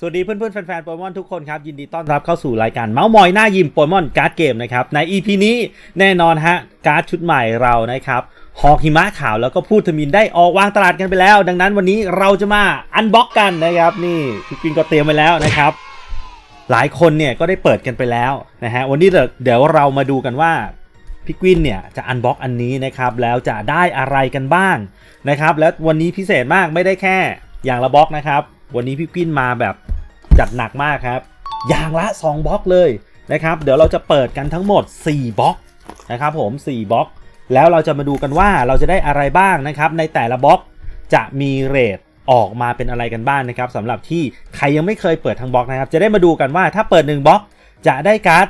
สวัสดีเพื่อนๆแฟนๆโปเกมอนทุกคนครับ ยินดีต้อนรับเข้าสู่รายการเมาส์มอยหน้ายิมโปเกมอนการ์ดเกมนะครับ ใน EP นี้แน่นอนฮะ การ์ดชุดใหม่เรานะครับหอกหิมะขาวแล้วก็พูดทมินได้ออกวางตลาดกันไปแล้ว ดังนั้นวันนี้เราจะมาอันบ็อกกันนะครับ นี่พี่ปินก็เตรียมไว้แล้วนะครับ หลายคนเนี่ยก็ได้เปิดกันไปแล้วนะฮะวันนี้เดี๋ยวเรามาดูกันว่าพี่กวินเนี่ยจะอันบ็อกอันนี้นะครับแล้วจะได้อะไรกันบ้างนะครับ แล้ววันนี้พิเศษมากไม่ได้แค่อย่างละบล็อกนะครับ วันนี้พี่กวินมาแบบจัดหนักมากครับ อย่างละ 2บล็อกเลยนะครับ เดี๋ยวเราจะเปิดกันทั้งหมด 4บล็อกนะครับผม 4บล็อก แล้วเราจะมาดูกันว่าเราจะได้อะไรบ้างนะครับ ในแต่ละบล็อกจะมีเรทออกมาเป็นอะไรกันบ้างนะครับสำหรับที่ใครยังไม่เคยเปิดทั้งบล็อกนะครับ จะได้มาดูกันว่าถ้าเปิด1บล็อกจะได้การ์ด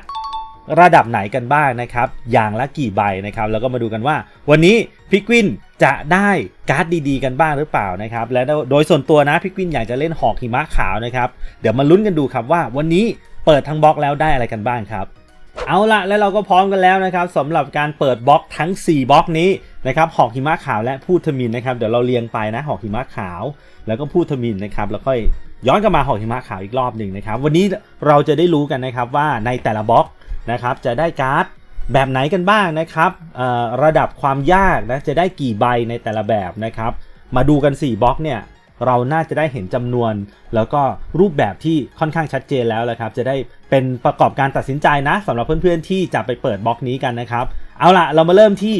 ระดับไหนกันบ้างนะครับ อย่างละกี่ใบนะครับ แล้วก็มาดูกันว่า วันนี้พิกวินจะได้การ์ดดีๆ กันบ้างหรือเปล่านะครับ และโดยส่วนตัวนะพิกวินอยากจะเล่นหอกหิมะขาวนะครับ เดี๋ยวมาลุ้นกันดูครับว่า วันนี้เปิดทั้งบล็อกแล้วได้อะไรกันบ้างครับเอาละแล้วเราก็พร้อมกันแล้วนะครับสำหรับการเปิดบล็อกทั้ง 4บล็อกนี้นะครับหอกหิมะขาวและพูดทมินนะครับเดี๋ยวเราเรียงไปนะหอกหิมะขาว แล้วก็พูดทมินนะครับแล้วค่อยย้อนกลับมาหอกหิมะขาวอีกรอบหนึ่งนะครับ วันนี้เราจะได้รู้กันนะครับว่าในแต่ละบล็อก นะครับจะได้การ์ดแบบไหนกันบ้างนะครับระดับความยากนะจะได้กี่ใบในแต่ละแบบนะครับ มาดูกัน 4บล็อกเนี่ยเราน่าจะได้เห็นจำนวน แล้วก็รูปแบบที่ค่อนข้างชัดเจนแล้วแหละครับ จะได้เป็นประกอบการตัดสินใจนะสำหรับเพื่อนๆที่จะไปเปิดบล็อกนี้กันนะครับ เอาล่ะเรามาเริ่มที่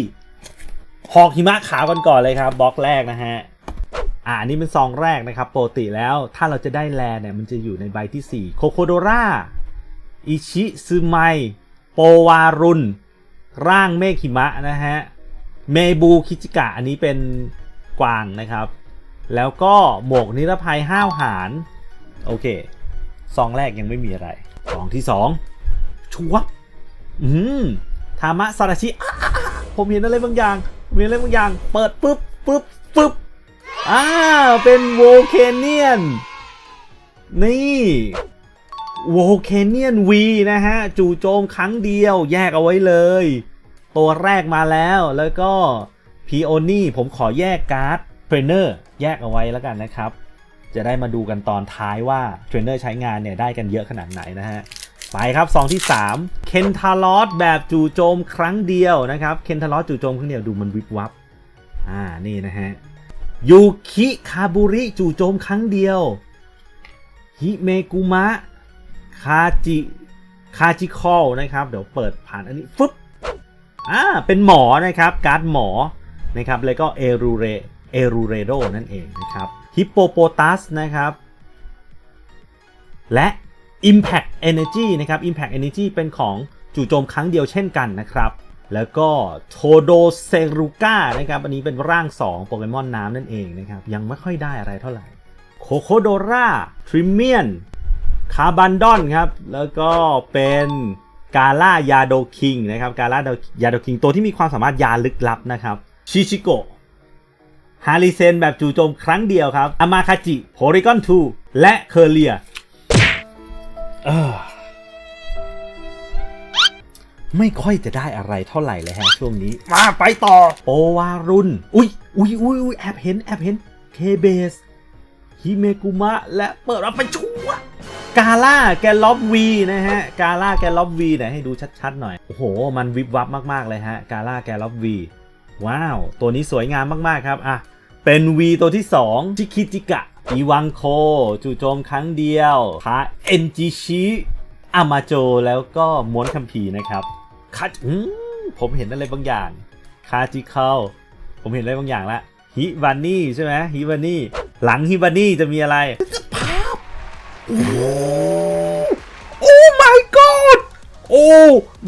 หอกหิมะขาวกันก่อนเลยครับบล็อกแรกนะฮะอ่านนี้เป็นซองแรกนะครับปกติแล้วถ้าเราจะได้แลเนี่ยมันจะอยู่ในใบที่ 4 โคโคโดราอิชิซึไม โปวารุน ร่างเมฆหิมะนะฮะ เมบูคิจิกะอันนี้เป็นกวางนะครับ แล้วก็หมวกนิรภัยห้าวหาญโอเค ซองแรกยังไม่มีอะไรซองที่สองชัวอืมธามะซาราชิ ผมเห็นอะไรบางอย่างมเห็นอะไรบางอย่าง เปิดปุ๊บปุ๊บปุ๊บอ่า เป็นโวลเคเนียน นี่ โวลเคเนียนวีนะฮะ จู่โจมครั้งเดียวแยกเอาไว้เลย ตัวแรกมาแล้วแล้วก็พีโอนี่ผมขอแยกการ์ดเทรนเนอร์แยกเอาไว้แล้วกันนะครับ จะได้มาดูกันตอนท้ายว่าเทรนเนอร์ใช้งานเนี่ยได้กันเยอะขนาดไหนนะฮะ ไปครับซองที่3เคนทารอสแบบจู่โจมครั้งเดียวนะครับเคนทารอสจู่โจมครั้งเดียวดูมันวิบวับอ่านี่นะฮะยูคิคาบุริจู่โจมครั้งเดียวฮิเมกุมะ คาจิคาจิคอลนะครับ เดี๋ยวเปิดผ่านอันนี้ฟึบอ่าเป็นหมอนะครับ การ์ดหมอนะครับแล้วก็เอรูเรเอรูเรโดนั่นเองนะครับฮิปโปโปตัสนะครับ และ Impact Energy นะครับ Impact Energy เป็นของจู่โจมครั้งเดียวเช่นกันนะครับ แล้วก็โทโดเซรุก้านะครับ อันนี้เป็นร่าง 2 โปเกมอนน้ำนั่นเองนะครับ ยังไม่ค่อยได้อะไรเท่าไหร่โคโคโดราทริมเมียน คาบันดอนครับ แล้วก็เป็นกาล่ายาโดคิงนะครับกาล่ายาโดคิงตัวที่มีความสามารถยาลึกลับนะครับชิชิโกฮาริเซนแบบจู่โจมครั้งเดียวครับอามาคาจิโพริกอน2และเคอร์เลียเออไม่ค่อยจะได้อะไรเท่าไหร่เลยฮะช่วงนี้ มาไปต่อ โอวารุน อุ้ยอุ้ยอุ้ยอุ้ยแอบเห็น แอบเห็น เคเบสฮิเมกุมะ และเปิดรับไปชัวร์ กาล่าแกล็อบวีนะฮะกาล่าแกล็อบวีเนี่ยให้ดูชัดๆหน่อย โอ้โห มันวิบวับมากๆเลยฮะกาล่าแกล็อบวีว้าว ตัวนี้สวยงามมากๆครับอะเป็น V ตัวที่ 2 ชิคิจิกะอีวังโค จู่โจมครั้งเดียวพาเอ็นจิชิอามาโจแล้วก็ม้วนคัมภีร์นะครับคัดผมเห็นอะไรบางอย่าง คาจิเข้าผมเห็นอะไรบางอย่างละฮิวานี่ใช่ไหมฮิวานี่ หลังฮิวานี่จะมีอะไร โอ้โอ้ my god โอ้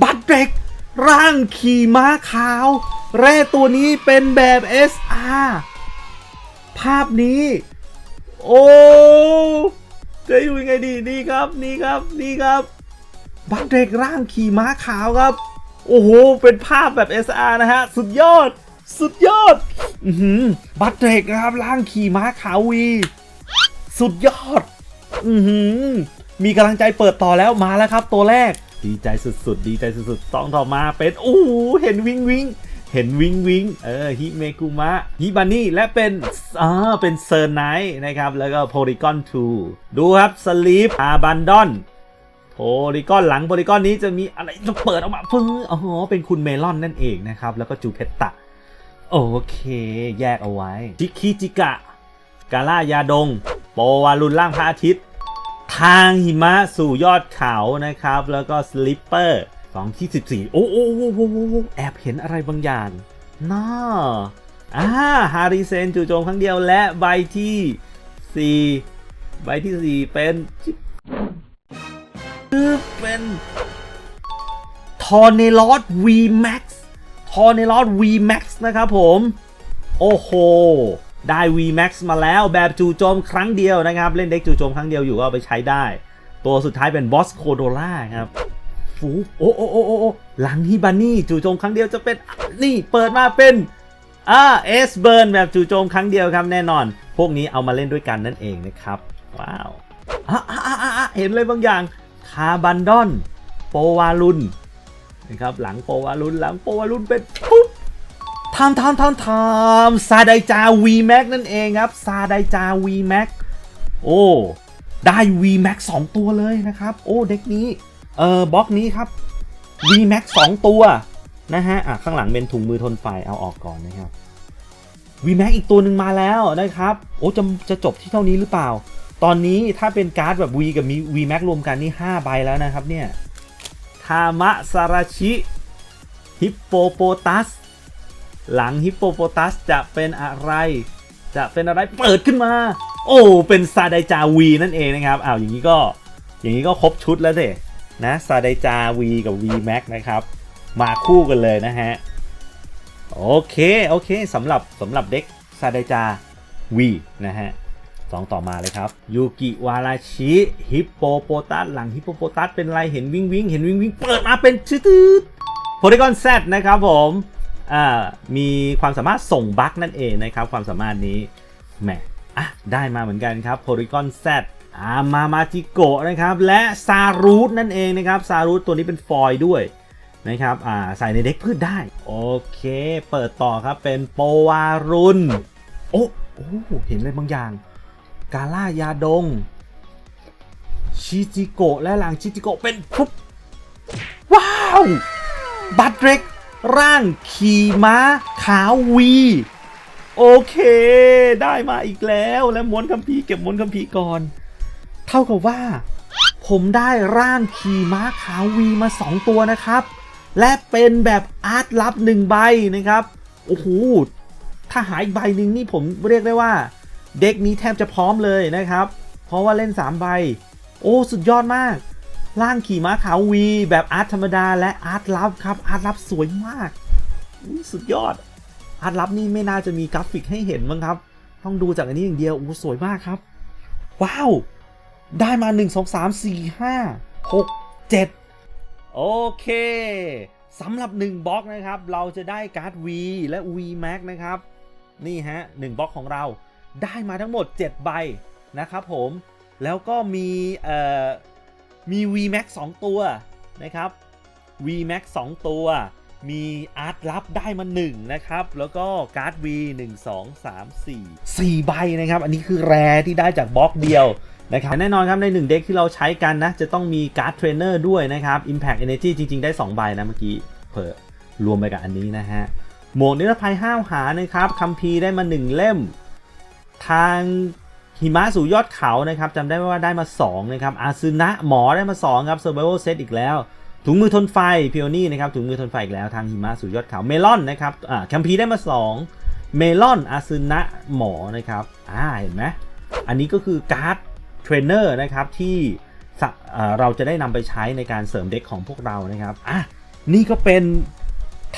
บัตรเด็ก ร่างขี่ม้าขาว แร่ตัวนี้เป็นแบบ SR ภาพนี้ โอ้ จะอยู่ยังไงดี นี่ครับ นี่ครับ นี่ครับ บัตรเด็กร่างขี่ม้าขาวครับ โอ้โห เป็นภาพแบบ SR นะฮะ สุดยอด สุดยอด อืบัตรเด็กนะครับ ร่างขี่ม้าขาววี สุดยอด อือหือมีกำลังใจเปิดต่อแล้วมาแล้วครับ ตัวแรก ดีใจสุดๆ ดีใจสุดๆต้องต่อมาเป็นโอ้โหเห็นวิงวิงเห็นวิงวิงเออฮิเมกุมะฮิบานี่และเป็นอ่าเป็นเซอร์ไนท์นะครับ แล้วก็โพลิกอน2ดูครับสลีปอาบันดอนโพลิกอนหลังโพลิกอนนี้จะมีอะไรจะเปิดออกมาพึ่งอ๋อเป็นคุณเมลอนนั่นเองนะครับ แล้วก็จูเพตตะ โอเค แยกเอาไว้จิคิจิกะ กาล่ายาดง ปวารุนล่างพระอาทิตย์ ทางหิมะสู่ยอดเขานะครับ แล้วก็สลิปเปอร์สองที่สิบสี่โอ้โอ้โอ้โอ้แอบเห็นอะไรบางอย่างน่าอ่าฮาริเซนจู่โจมครั้งเดียวและใบที่สี่ใบที่สี่เป็นจิ๊บเป็นทอร์เนลอส V Max ทอร์เนลอส V Max นะครับผม โอ้โห ได้ V Max มาแล้วแบบจู่โจมครั้งเดียวนะครับ เล่นเด็กจู่โจมครั้งเดียวอยู่ก็เอาไปใช้ได้ ตัวสุดท้ายเป็นบอสโคโดล่าครับฟูโอ้โอ้โอ้โอ้โอหลังฮิบานี่จู่โจมครั้งเดียวจะเป็นนี่เปิดมาเป็นอ่าเอสเบิร์นแบบจู่โจมครั้งเดียวครับแน่นอน พวกนี้เอามาเล่นด้วยกันนั่นเองนะครับ ว้าวอะอะอะอะเห็นเลยบางอย่างคาบันดอน โปวาลุนนะครับหลังโปวารุนหลังโปวารุนเป็นปุ๊บามทามทามทามซาไดจา V Max นั่นเองครับซาไดจา V Max โอ้ ได้ V Max 2 ตัวเลยนะครับ โอ้ เด็กนี้ เออบล็อกนี้ครับ V Max 2 ตัว นะฮะ อะ ข้างหลังเป็นถุงมือทนไฟเอาออกก่อนนะครับ V Max อีกตัวหนึ่งมาแล้วนะครับ โอ้ จะจะจบที่เท่านี้หรือเปล่า ตอนนี้ถ้าเป็นการ์ดแบบ V กับมี V Max รวมกันนี่5ใบแล้วนะครับเนี่ยทามะซาราชิฮิปโปโปตัส หลังฮิปโปโปตัสจะเป็นอะไร จะเป็นอะไรเปิดขึ้นมา โอ้เป็นซาไดจาวีนั่นเองนะครับอ้าวอย่างนี้ก็อย่างนี้ก็ครบชุดแล้วสินะซาไดจาวีกับ V Max นะครับ มาคู่กันเลยนะฮะ โอเค โอเคสำหรับสำหรับเด็กซาไดจาวีนะฮะสองต่อมาเลยครับยูกิวาราชิฮิปโปโปตัสหลังฮิปโปโปตัสเป็นไรเห็นวิ่งวิ่งเห็นวิ่งวิ่งเปิดมาเป็นชืดโพลิกอนแซนะครับผม มีความสามารถส่งบั๊กนั่นเองนะครับ ความสามารถนี้แหมอะได้มาเหมือนกันครับโพลิกอนแซอามามาจิโกะนะครับ และซารูทนั่นเองนะครับซารูทตัวนี้เป็นฟอยล์ด้วยนะครับอ่าใส่ในเด็กพืชได้ โอเค เปิดต่อครับเป็นโปวารุนโอ้โอ้เห็นอะไรบางอย่าง กาล่ายาดง ชิจิโกะและหลังชิจิโกะเป็นปุ๊บว้าว บัตเร็ก ร่างขี่ม้าขาววี โอเค ได้มาอีกแล้วและม้วนคัมภีร์เก็บม้วนคัมภีร์ก่อน เท่ากับว่า ผมได้ร่างขี่ม้าขาววีมา 2 ตัวนะครับ และเป็นแบบอาร์ตลับหนึ่งใบนะครับโอ้โหถ้าหายอีกใบหนึ่งนี่ผมเรียกได้ว่า เด็กนี้แทบจะพร้อมเลยนะครับ เพราะว่าเล่น 3 ใบ โอ้ สุดยอดมาก ร่างขี่ม้าขาววีแบบอาร์ตธรรมดาและอาร์ตลับครับ อาร์ตลับสวยมาก สุดยอด อาร์ตลับนี่ไม่น่าจะมีกราฟิกให้เห็นมั้งครับ ต้องดูจากอันนี้อย่างเดียวโอ้สวยมากครับ ว้าว ได้มา 1 2 3 4 5 6 7 โอเคสำหรับ 1บล็อกนะครับ เราจะได้การ์ด V และ V Max นะครับ นี่ฮะ1บล็อกของเราได้มาทั้งหมด 7 ใบนะครับผมแล้วก็มีเอ่อ มี VMAX 2 ตัวนะครับ VMAX 2 ตัว มีอาร์ตลับได้มา1นะครับ แล้วก็การ์ด V 1 2 3 4 4 ใบนะครับ อันนี้คือแรที่ได้จากบล็อกเดียวนะครับแน่นอนครับใน 1 เด็กที่เราใช้กันนะ จะต้องมีการ์ดเทรนเนอร์ด้วยนะครับ Impact Energy จริง ๆ ได้ 2 ใบนะเมื่อกี้เผื่อรวมไปกับอันนี้นะฮะหมวกนิรภัยห้าวหานะครับคัมภีร์ได้มา 1 เล่ม ทาง หิมะสู่ยอดเขานะครับจำได้ว่าได้มา2นะครับอาซึนะหมอได้มา2ครับ Survival Set อีกแล้ว ถุงมือทนไฟพิโอนี่นะครับถุงมือทนไฟอีกแล้วทางหิมะสู่ยอดเขาเมลอนนะครับอ่าคัมภีได้มา 2 เมลอนอาซึนะหมอนะครับอ่าเห็นไหมอันนี้ก็คือการ์ดเทรนเนอร์นะครับที่เอ่อเราจะได้นำไปใช้ในการเสริมเด็กของพวกเรานะครับอะนี่ก็เป็น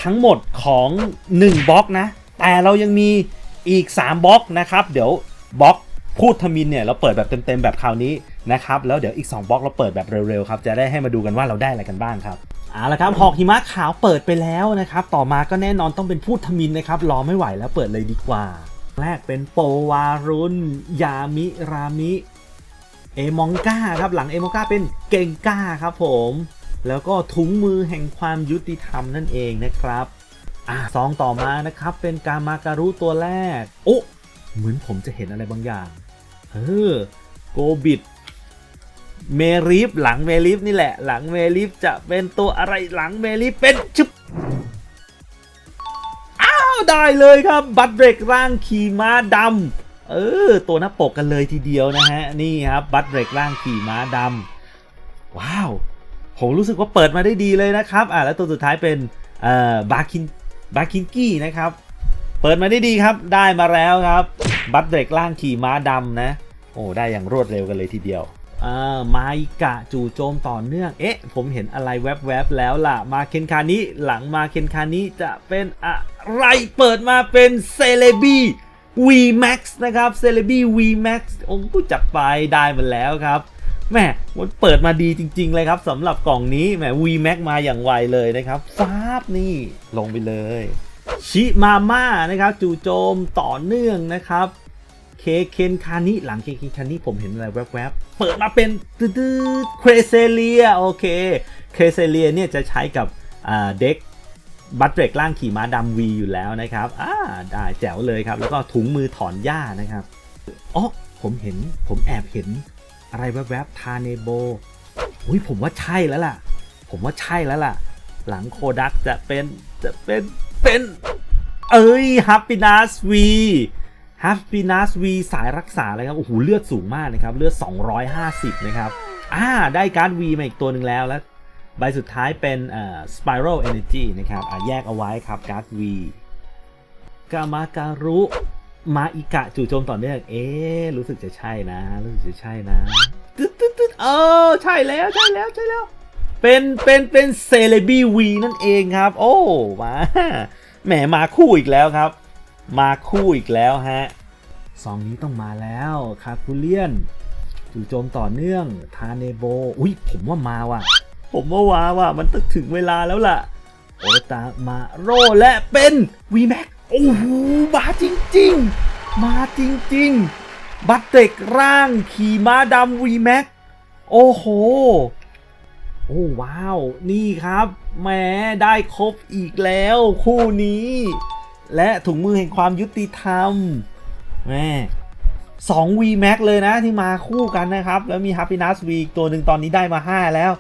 ทั้งหมดของ1บล็อกนะแต่เรายังมีอีก3บล็อกนะครับเดี๋ยวบล็อก พูดทมินเนี่ยเราเปิดแบบเต็มๆแบบคราวนี้นะครับแล้วเดี๋ยวอีก 2บล็อกเราเปิดแบบเร็วๆครับจะได้ให้มาดูกันว่าเราได้อะไรกันบ้างครับเอาละครับหอกหิมะขาวเปิดไปแล้วนะครับต่อมาก็แน่นอนต้องเป็นพูดทมินนะครับรอไม่ไหวแล้วเปิดเลยดีกว่า แรกเป็นโปวารุนยามิรามิเอมองก้าครับหลังเอมองก้าเป็นเกงก้าครับผมแล้วก็ถุงมือแห่งความยุติธรรมนั่นเองนะครับอะซองต่อมานะครับเป็นการมาการุตัวแรกโอ้เหมือนผมจะเห็นอะไรบางอย่าง เออโกบิดเมริฟหลังเมริฟนี่แหละ หลังเมริฟจะเป็นตัวอะไรหลังเมริฟเป็นชุบอ้าวได้เลยครับ บัตรเบรกร่างขี่ม้าดำเออ ตัวหน้าปกกันเลยทีเดียวนะฮะ นี่ครับบัตรเบรกร่างขี่ม้าดำว้าวผมรู้สึกว่าเปิดมาได้ดีเลยนะครับ อ่าแล้วตัวสุดท้ายเป็นเอ่อบาคินบาคินกี้นะครับ เปิดมาได้ดีครับ ได้มาแล้วครับ บัตเบรกล่างขี่ม้าดำนะ โอ้ได้อย่างรวดเร็วกันเลยทีเดียวอ่ามาอิกะจู่โจมต่อเนื่อง เอ๊ะ ผมเห็นอะไรแวบๆแล้วล่ะ มาเคนคานิหลังมาเคนคานิจะเป็นอะไรเปิดมาเป็นเซเลบี VMAX นะครับเซเลบี VMAX โอ้ผู้จัดไปได้มาแล้วครับแม่มันเปิดมาดีจริง ๆ เลยครับสำหรับกล่องนี้แหม VMAX มาอย่างไวเลยนะครับฟาบนี่ลงไปเลย ชิมาม่านะครับจู่โจมต่อเนื่องนะครับเคเคนคานิหลังเคเคนคานิผมเห็นอะไรแวบๆ เปิดมาเป็นตืดเครเซเลียโอเคเครเซเลียเนี่ยจะใช้กับเด็กบัตเบรกล่างขี่ม้าดำวีอยู่แล้วนะครับอ่าได้แจ๋วเลยครับ แล้วก็ถุงมือถอนหญ้านะครับอ๋อผมเห็นผมแอบเห็นอะไรแวบๆทาเนโบอุ้ยผมว่าใช่แล้วล่ะ ผมว่าใช่แล้วล่ะ หลังโคดักจะเป็นจะเป็น เป็น เอ้ยฮับปินัสวีฮับปินัสวีสายรักษาเลยครับ โอ้โห เลือดสูงมากนะครับ เลือด 250 นะครับ อ่า ได้การ์ด V มาอีกตัวหนึ่งแล้วแล้ว ใบสุดท้ายเป็นเอ่อ Spiral Energy นะครับ อ่าแยกเอาไว้ครับการ์ด V กามาการุมาอิกะจู่โจมต่อเนื่อง เอ๊ะรู้สึกจะใช่นะ รู้สึกจะใช่นะตึ๊ดตึ๊ดตึ๊ดเออ ใช่แล้ว ใช่แล้ว ใช่แล้ว เป็นเป็นเป็นเซเลบีวีนั่นเองครับ โอ้มาแหมมาคู่อีกแล้วครับ มาคู่อีกแล้วฮะซองนี้ต้องมาแล้วคาคูเลียนจู่โจมต่อเนื่องทาเนโบอุ้ยผมว่ามาว่ะ ผมว่าว่าว่ะมันต้องถึงเวลาแล้วล่ะโอตามาโรและเป็นวีแม็กโอ้โหมาจริง ๆ มาจริง ๆ บัตเตกร่างขี่ม้าดำวีแม็กโอ้โห อ้ว้าว นี่ครับแหมได้ครบอีกแล้วคู่นี้ และถุงมือแห่งความยุติธรรมแหม่สอง V Max เลยนะที่มาคู่กันนะครับ แล้วมี Happiness V อีกตัวหนึ่งตอนนี้ได้มา 5 แล้ว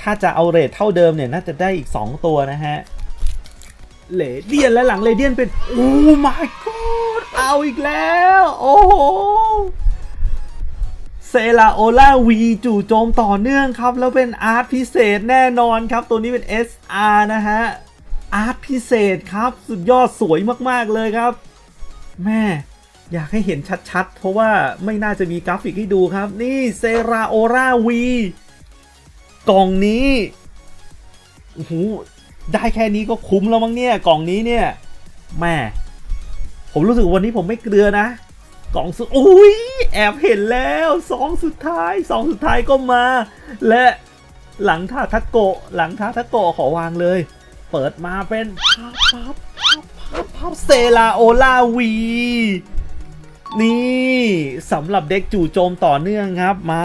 ถ้าจะเอาเรทเท่าเดิมเนี่ย น่าจะได้อีก 2 ตัวนะฮะเลเดียนและหลังเลเดียนเป็น โอ้ my god เอาอีกแล้ว โอ้โห เซลาโอลาวีจู่โจมต่อเนื่องครับ แล้วเป็นอาร์ตพิเศษแน่นอนครับ ตัวนี้เป็น SR นะฮะ อาร์ตพิเศษครับ สุดยอดสวยมากๆเลยครับ แม่ อยากให้เห็นชัดๆ เพราะว่าไม่น่าจะมีกราฟิกให้ดูครับ นี่เซราโอราวีกล่องนี้โอ้โหได้แค่นี้ก็คุ้มแล้วมั้งเนี่ย กล่องนี้เนี่ยแม่ผมรู้สึกวันนี้ผมไม่เกลือนะ กล่องสุดอุ้ยแอบเห็นแล้วสองสุดท้ายสองสุดท้ายก็มา และหลังท่าทักโกะหลังท่าทักโกะขอวางเลย เปิดมาเป็นพับพับพับพับพับเซลาโอลาวี นี่สำหรับเด็กจู่โจมต่อเนื่องครับมา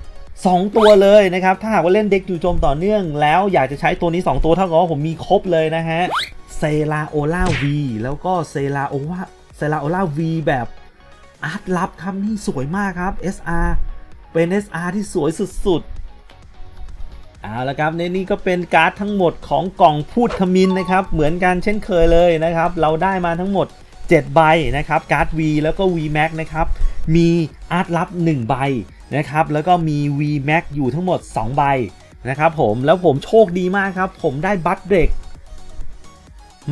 2ตัวเลยนะครับ ถ้าหากว่าเล่นเด็กจู่โจมต่อเนื่อง แล้วอยากจะใช้ตัวนี้ 2 ตัวเท่ากับว่าผมมีครบเลยนะฮะเซลาโอลาวีแล้วก็เซลาโอวาเซลาโอลาวีแบบ อาร์ตลับครับนี่สวยมากครับ SR เป็น SR ที่สวยสุดๆเอาละครับในนี้ก็เป็นการ์ดทั้งหมดของกล่องพูดทมินนะครับ เหมือนกันเช่นเคยเลยนะครับ เราได้มาทั้งหมด 7 ใบนะครับการ์ด V แล้วก็ V Max นะครับ มีอาร์ตลับ 1 ใบนะครับ แล้วก็มี V Max อยู่ทั้งหมด 2 ใบนะครับผมแล้วผมโชคดีมากครับ ผมได้บัตเบรก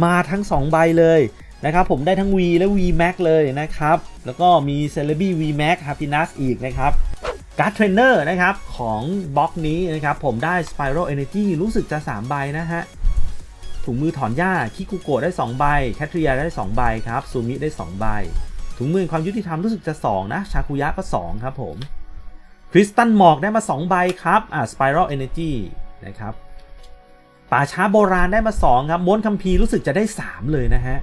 มาทั้ง 2 ใบเลย นะครับผมได้ทั้ง V และ V Max เลยนะครับ แล้วก็มี c e l e b y V Max Happiness อีกนะครับการ์ดเทรนเนอร์นะครับของบล็อกนี้นะครับผมได้ Spiral Energy รู้สึกจะ 3 ใบนะฮะถุงมือถอนหญ้าคิคุโกะได้ 2 ใบ แคทริยาได้ 2 ใบครับซูมิได้ 2 ใบ ถุงมือความยุติธรรมรู้สึกจะ 2 นะ ชาคุยะก็ 2 ครับผมคริสตันหมอกได้มา 2 ใบครับอ่า Spiral Energy นะครับป่าช้าโบราณได้มา 2 ครับม้วนคัมภีร์รู้สึกจะได้ 3 เลยนะฮะ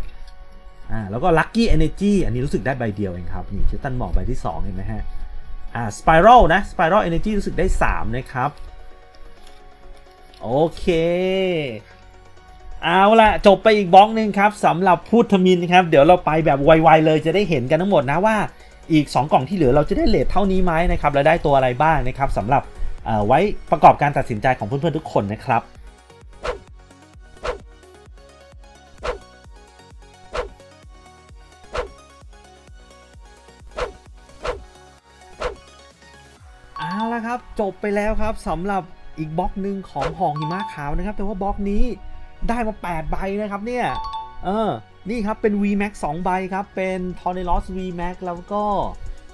อ่าแล้วก็ Lucky Energy อันนี้รู้สึกได้ใบเดียวเองครับ นี่คริตันหมอกใบที่ 2 เห็นไหมฮะ อ่า Spiral นะ Spiral Energy รู้สึกได้ 3 นะครับ โอเคเอาละจบไปอีกบล็อกหนึ่งครับสำหรับพูดทมินครับ เดี๋ยวเราไปแบบไวๆเลยจะได้เห็นกันทั้งหมดนะว่าอีก 2 กล่องที่เหลือเราจะได้เลทเท่านี้ไหมนะครับและได้ตัวอะไรบ้างนะครับสำหรับไว้ประกอบการตัดสินใจของเพื่อนๆทุกคนนะครับ บไปแล้วครับสำหรับอีกบล็อกหนึ่งของห่องหิมะขาวนะครับ แต่ว่าบล็อกนี้ได้มา 8 ใบนะครับเนี่ยเออนี่ครับเป็น VMAX 2 ใบครับ เป็น t o r n e l o s VMAX แล้วก็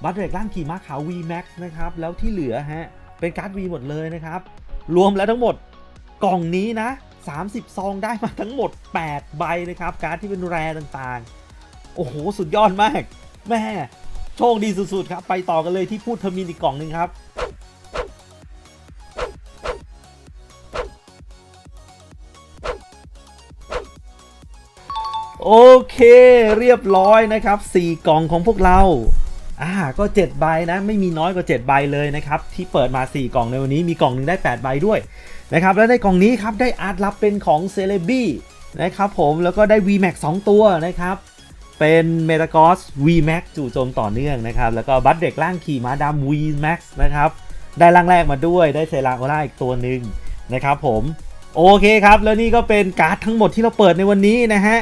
บัตเรกล่างขี่ม้าขาว VMAX นะครับ แล้วที่เหลือฮะ เป็นการ์ด V หมดเลยนะครับ รวมแล้วทั้งหมดกล่องนี้นะ 30 ซองได้มาทั้งหมด 8 ใบนะครับ การ์ดที่เป็นแรต่างๆ โอ้โห สุดยอดมาก แม่ โชคดีสุดๆครับ ไปต่อกันเลยที่พูดเทอร์มินอีกกล่องหนึ่งครับ โอเคเรียบร้อยนะครับ 4 กล่องของพวกเราอ่าก็ 7 ใบนะ ไม่มีน้อยกว่า 7 ใบเลยนะครับ ที่เปิดมา 4 กล่องในวันนี้มีกล่องหนึ่งได้ 8 ใบด้วยนะครับ แล้วในกล่องนี้ครับได้อาร์ตลับเป็นของเซเลบี้นะครับผมแล้วก็ได้ VMAX 2 ตัวนะครับ เป็นเมตากอส VMAX จู่โจมต่อเนื่องนะครับ แล้วก็บัตเด็กร่างขี่ม้าดำ VMAX นะครับ ได้ร่างแรกมาด้วยได้เซราโอล่าอีกตัวหนึ่งนะครับผมโอเคครับ แล้วนี่ก็เป็นการ์ดทั้งหมดที่เราเปิดในวันนี้นะฮะ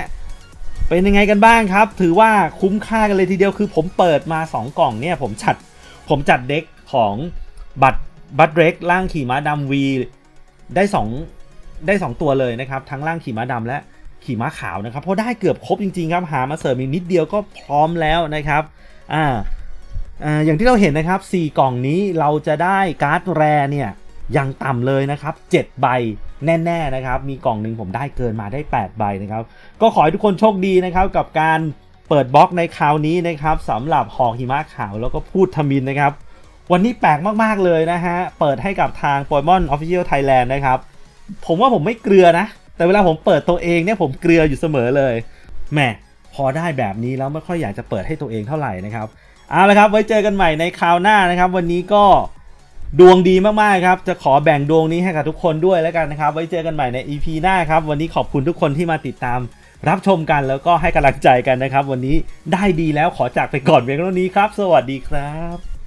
เป็นยังไงกันบ้างครับ ถือว่าคุ้มค่ากันเลยทีเดียวคือผมเปิดมา 2 กล่องเนี่ยผมจัดผมจัดเด็กของบัตรบัตรเร็กร่างขี่ม้าดำวีได้ 2 ได้ 2 ตัวเลยนะครับ ทั้งร่างขี่ม้าดำและขี่ม้าขาวนะครับ เพราะได้เกือบครบจริงๆครับหามาเสริมอีกนิดเดียวก็พร้อมแล้วนะครับอ่าอ่าอย่างที่เราเห็นนะครับ 4 กล่องนี้เราจะได้การ์ดแรเนี่ยอย่างต่ำเลยนะครับ 7 ใบ แน่ ๆ นะครับ มีกล่องหนึ่งผมได้เกินมาได้ 8 ใบนะครับ ก็ขอให้ทุกคนโชคดีนะครับ กับการเปิดบล็อกในคราวนี้นะครับสำหรับหอกหิมะขาวแล้วก็พูดทมินนะครับ วันนี้แปลกมากๆเลยนะฮะ เปิดให้กับทาง p o มอน Official Thailand นะครับ ผมว่าผมไม่เกลือนะ แต่เวลาผมเปิดตัวเองเนี่ยผมเกลืออยู่เสมอเลยแหมพอได้แบบนี้แล้วไม่ค่อยอยากจะเปิดให้ตัวเองเท่าไหร่นะครับเอาละครับไว้เจอกันใหม่ในคราวหน้านะครับ วันนี้ก็ ดวงดีมากๆครับ จะขอแบ่งดวงนี้ให้กับทุกคนด้วยแล้วกันนะครับ ไว้เจอกันใหม่ใน EP หน้าครับ วันนี้ขอบคุณทุกคนที่มาติดตาม รับชมกันแล้วก็ให้กำลังใจกันนะครับ วันนี้ได้ดีแล้วขอจากไปก่อนเพียงเท่านี้ครับ สวัสดีครับ